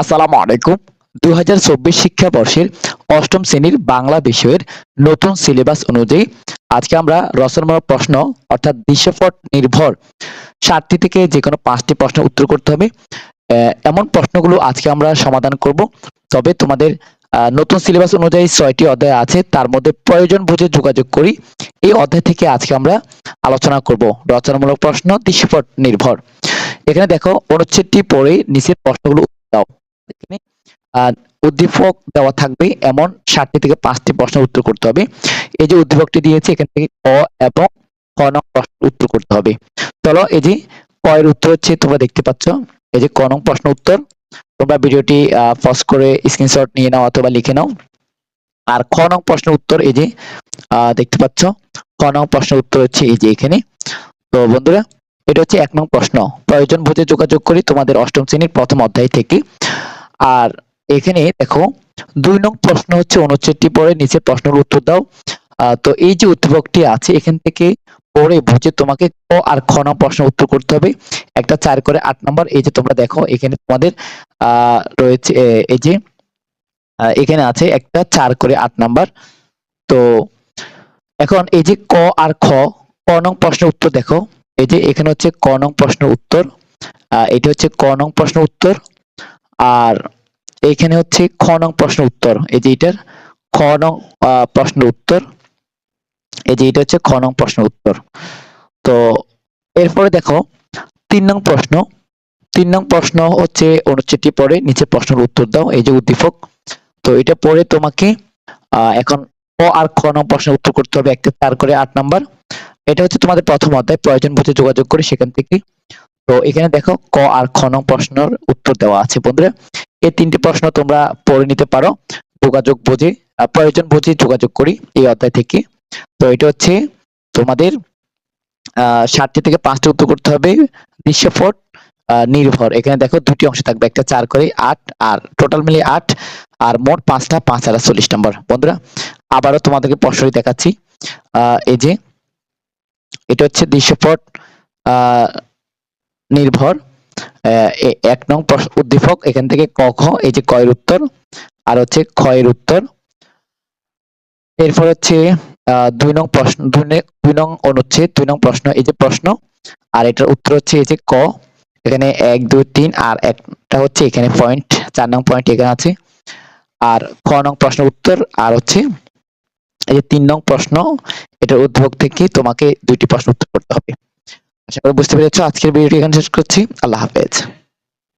আসসালামু আলাইকুম। দুই হাজার চব্বিশ শিক্ষাবর্ষের অষ্টম শ্রেণির বাংলা বিষয়ের নতুন সিলেবাস অনুযায়ী আজকে আমরা রচনামূলক প্রশ্ন অর্থাৎ দৃশ্যপট নির্ভর সাতটি থেকে যে কোনো পাঁচটি প্রশ্নের উত্তর করতে হবে। এমন প্রশ্নগুলো আজকে আমরা সমাধান করব। তবে তোমাদের নতুন সিলেবাস অনুযায়ী ছয়টি অধ্যায় আছে, তার মধ্যে প্রয়োজন বুঝে যোগাযোগ করি। এই অধ্যায় থেকে আজকে আমরা আলোচনা করব। রচনামূলক প্রশ্ন দৃশ্যপট নির্ভর। এখানে দেখো অনুচ্ছেদটি পড়ে নিচের প্রশ্নগুলো আহ, উদ্দীপক দেওয়া থাকবে এমন ষাটটি থেকে পাঁচটি প্রশ্নের উত্তর করতে হবে। এই যে উদ্দীপকটি দিয়েছে এখান থেকে ক এবং খ নং প্রশ্নের উত্তর করতে হবে। চলো এই যে ক এর উত্তর হচ্ছে তোমরা দেখতে পাচ্ছ। এই যে ক নং প্রশ্ন উত্তর তোমরা ভিডিওটি পজ করে স্ক্রিনশট নিয়ে নাও অথবা লিখে নাও। আর খ নং প্রশ্নের উত্তর এই যে দেখতে পাচ্ছ খ নং প্রশ্নের উত্তর হচ্ছে এই যে এখানে। তো বন্ধুরা এটা হচ্ছে এক নং প্রশ্ন। প্রয়োজন বুঝে যোগাযোগ করি তোমাদের অষ্টম শ্রেণির প্রথম অধ্যায় থেকে আর এখানে দেখো দুই নং প্রশ্ন হচ্ছে অনুচ্ছেদটি পড়ে, নিচে প্রশ্নের উত্তর দাও। তো এই যে উদ্দীপকটি আছে, এখান থেকে পড়ে বুঝে তোমাকে ক আর খ নং প্রশ্ন উত্তর করতে হবে। একটা চার করে আট নম্বর, এই যে তোমরা দেখো, এখানে তোমাদের রয়েছে এই যে এখানে আছে একটা চার করে আট নাম্বার। তো এখন এই যে ক আর খ, ক নং প্রশ্ন উত্তর দেখো। এই যে এখানে হচ্ছে ক নং প্রশ্ন উত্তর। এটা হচ্ছে ক নং প্রশ্ন উত্তর। আর এখানে হচ্ছে খ নং প্রশ্ন উত্তর। এই যে এটার খ নং প্রশ্ন উত্তর। এই যে এটা হচ্ছে খ নং প্রশ্ন উত্তর। তো এরপরে দেখো, তিন নং প্রশ্ন। তিন নং প্রশ্ন হচ্ছে অনুচ্ছেদটি পড়ে নিচে প্রশ্নের উত্তর দাও, এই যে উদ্দীপক। তো এটা পড়ে তোমাকে এখন ক আর খ নং প্রশ্নের উত্তর করতে হবে একটা চার করে আট নাম্বার। এটা হচ্ছে তোমাদের প্রথম অধ্যায়, প্রয়োজন বুঝে যোগাযোগ করে সেখান থেকে তো এখানে দেখো ক আর খ নং প্রশ্নের উত্তর দেওয়া আছে, বন্ধুরা। এই তিনটি প্রশ্ন তোমরা পড়ে নিতে পারো, যোগাযোগ বুঝে প্রয়োজন বুঝে যোগাযোগ করি এই অধ্যায় থেকে। তো এটা হচ্ছে তোমাদের ষাটটি থেকে পাঁচটি উত্তর করতে হবে দৃশ্যপট নির্ভর। এখানে দেখো দুটি অংশ থাকবে, একটা চার করে আট, আর টোটাল মিলিয়ে আট, আর মোট পাঁচটা পাঁচ আর চল্লিশ নম্বর, বন্ধুরা। আবারও তোমাদেরকে প্রশ্নটি দেখাচ্ছি এই যে, এটা হচ্ছে দৃশ্যপট নির্ভর এক নং উদ্দীপক, এখান থেকে ক খ এই যে কয়ের উত্তর, আর হচ্ছে ক্ষয়ের উত্তর। এরপর হচ্ছে দুই নং প্রশ্ন, দুই নে- দুই নং অনুচ্ছেদ, দুই নং প্রশ্ন, এই যে প্রশ্ন, আর এটার উত্তর হচ্ছে এই যে ক, এখানে এক, দুই, তিন, আর একটা হচ্ছে এখানে পয়েন্ট চার নং পয়েন্ট এখানে আছে। আর খ নং প্রশ্ন উত্তর, আর হচ্ছে এই যে তিন নং প্রশ্ন, এটার উদ্ভব থেকে তোমাকে দুইটি প্রশ্ন উত্তর করতে হবে। আশা করি বুঝতে পেরেছ। আজকের ভিডিওটি এখানে শেষ করছি। আল্লাহ হাফেজ।